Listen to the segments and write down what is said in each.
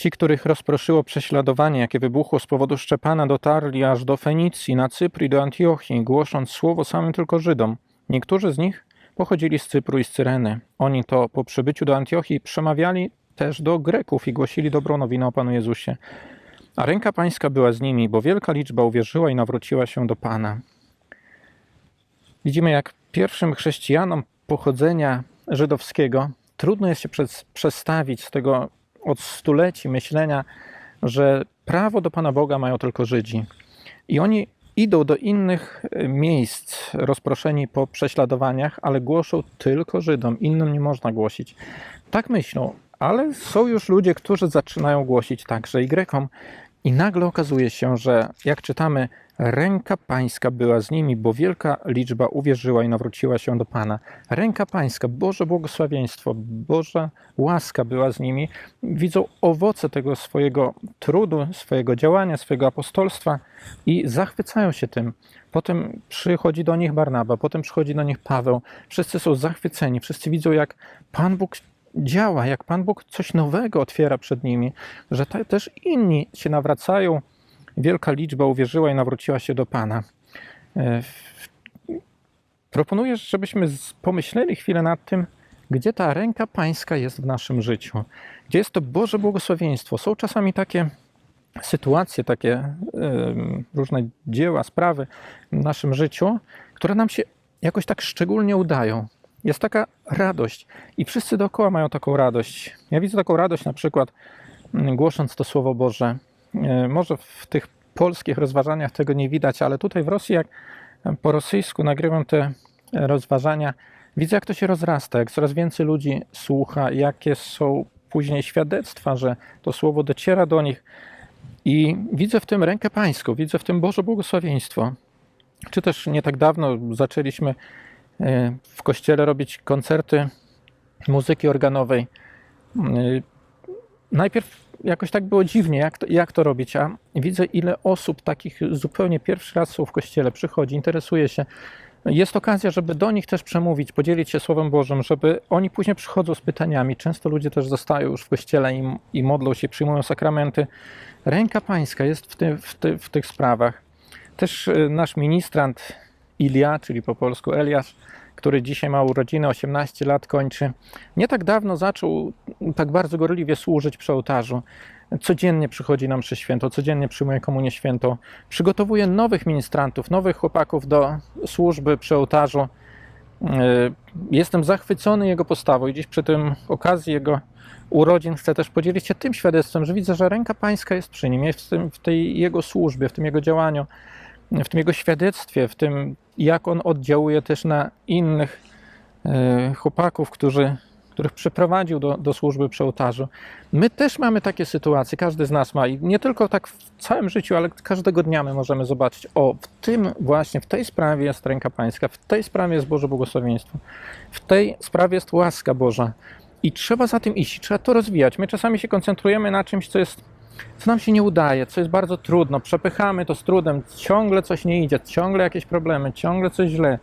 Ci, których rozproszyło prześladowanie, jakie wybuchło z powodu Szczepana, dotarli aż do Fenicji, na Cypr i do Antiochii, głosząc słowo samym tylko Żydom. Niektórzy z nich pochodzili z Cypru i z Cyreny. Oni to po przybyciu do Antiochii przemawiali też do Greków i głosili dobrą nowinę o Panu Jezusie. A ręka pańska była z nimi, bo wielka liczba uwierzyła i nawróciła się do Pana. Widzimy, jak pierwszym chrześcijanom pochodzenia żydowskiego trudno jest się przestawić z tego od stuleci myślenia, że prawo do Pana Boga mają tylko Żydzi. I oni idą do innych e, miejsc rozproszeni po prześladowaniach, ale głoszą tylko Żydom. Innym nie można głosić. Tak myślą, ale są już ludzie, którzy zaczynają głosić także i Grekom. I nagle okazuje się, że jak czytamy, ręka pańska była z nimi, bo wielka liczba uwierzyła i nawróciła się do Pana. Ręka pańska, Boże błogosławieństwo, Boża łaska była z nimi. Widzą owoce tego swojego trudu, swojego działania, swojego apostolstwa i zachwycają się tym. Potem przychodzi do nich Barnaba, potem przychodzi do nich Paweł. Wszyscy są zachwyceni, wszyscy widzą, jak Pan Bóg działa, jak Pan Bóg coś nowego otwiera przed nimi, że te, też inni się nawracają. Wielka liczba uwierzyła i nawróciła się do Pana. E, Proponuję, żebyśmy pomyśleli chwilę nad tym, gdzie ta ręka Pańska jest w naszym życiu, gdzie jest to Boże błogosławieństwo. Są czasami takie sytuacje, takie różne dzieła, sprawy w naszym życiu, które nam się jakoś tak szczególnie udają jest taka radość i wszyscy dookoła mają taką radość. Ja widzę taką radość na przykład mm, głosząc to Słowo Boże. E, może w tych polskich rozważaniach tego nie widać, ale tutaj w Rosji, jak po rosyjsku nagrywam te rozważania, widzę jak to się rozrasta, jak coraz więcej ludzi słucha, jakie są później świadectwa, że to Słowo dociera do nich i widzę w tym rękę pańską, widzę w tym Boże błogosławieństwo. Czy też nie tak dawno zaczęliśmy w kościele robić koncerty muzyki organowej. E, najpierw jakoś tak było dziwnie, jak to, jak to robić, a widzę, ile osób takich zupełnie pierwszy raz są w kościele, przychodzi, interesuje się. Jest okazja, żeby do nich też przemówić, podzielić się Słowem Bożym, żeby oni później przychodzą z pytaniami. Często ludzie też zostają już w kościele i, i modlą się, przyjmują sakramenty. Ręka Pańska jest w, ty, w, ty, w tych sprawach. Też e, nasz ministrant Ilia, czyli po polsku Eliasz, który dzisiaj ma urodziny, 18 lat kończy, nie tak dawno zaczął tak bardzo gorliwie służyć przy ołtarzu. Codziennie przychodzi nam przy święto, codziennie przyjmuje komunię świętą. Przygotowuje nowych ministrantów, nowych chłopaków do służby przy ołtarzu. E, jestem zachwycony jego postawą i dziś przy tym okazji jego urodzin chcę też podzielić się tym świadectwem, że widzę, że ręka pańska jest przy nim, jest w, tym, w tej jego służbie, w tym jego działaniu w tym jego świadectwie, w tym jak on oddziałuje też na innych e, chłopaków, którzy, których przeprowadził do, do służby przy ołtarzu. My też mamy takie sytuacje, każdy z nas ma i nie tylko tak w całym życiu, ale każdego dnia my możemy zobaczyć, o, w tym właśnie, w tej sprawie jest ręka pańska, w tej sprawie jest Boże błogosławieństwo, w tej sprawie jest łaska Boża i trzeba za tym iść, trzeba to rozwijać. My czasami się koncentrujemy na czymś, co jest co nam się nie udaje, co jest bardzo trudno, przepychamy to z trudem, ciągle coś nie idzie, ciągle jakieś problemy, ciągle coś źle.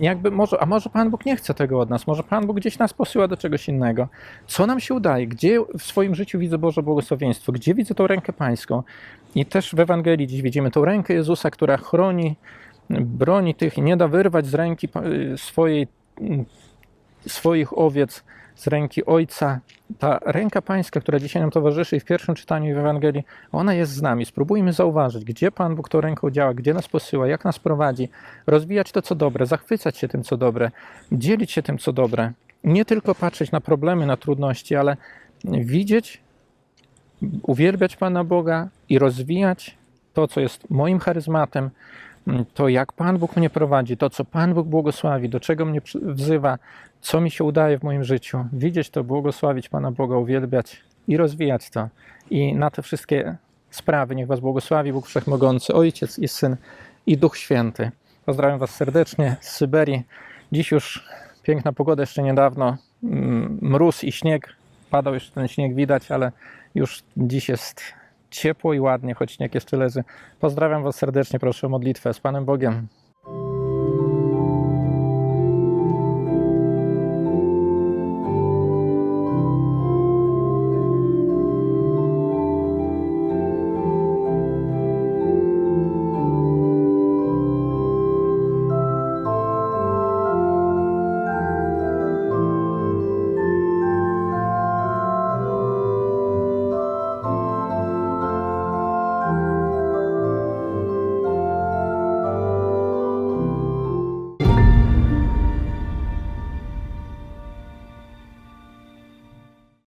Jakby może, a może Pan Bóg nie chce tego od nas, może Pan Bóg gdzieś nas posyła do czegoś innego. Co nam się udaje? Gdzie w swoim życiu widzę Boże błogosławieństwo? Gdzie widzę tą rękę Pańską? I też w Ewangelii dziś widzimy tą rękę Jezusa, która chroni, broni tych i nie da wyrwać z ręki swojej, swoich owiec z ręki Ojca. Ta ręka Pańska, która dzisiaj nam towarzyszy w pierwszym czytaniu w Ewangelii, ona jest z nami. Spróbujmy zauważyć, gdzie Pan Bóg tą ręką działa, gdzie nas posyła, jak nas prowadzi, rozwijać to, co dobre, zachwycać się tym, co dobre, dzielić się tym, co dobre. Nie tylko patrzeć na problemy, na trudności, ale widzieć, uwielbiać Pana Boga i rozwijać to, co jest moim charyzmatem, to jak Pan Bóg mnie prowadzi, to co Pan Bóg błogosławi, do czego mnie wzywa, co mi się udaje w moim życiu, widzieć to, błogosławić Pana Boga, uwielbiać i rozwijać to. I na te wszystkie sprawy niech Was błogosławi Bóg Wszechmogący, Ojciec i Syn i Duch Święty. Pozdrawiam Was serdecznie z Syberii. Dziś już piękna pogoda, jeszcze niedawno mm, mróz i śnieg. Padał jeszcze ten śnieg widać, ale już dziś jest ciepło i ładnie, choć śnieg jeszcze leży. Pozdrawiam Was serdecznie, proszę o modlitwę z Panem Bogiem.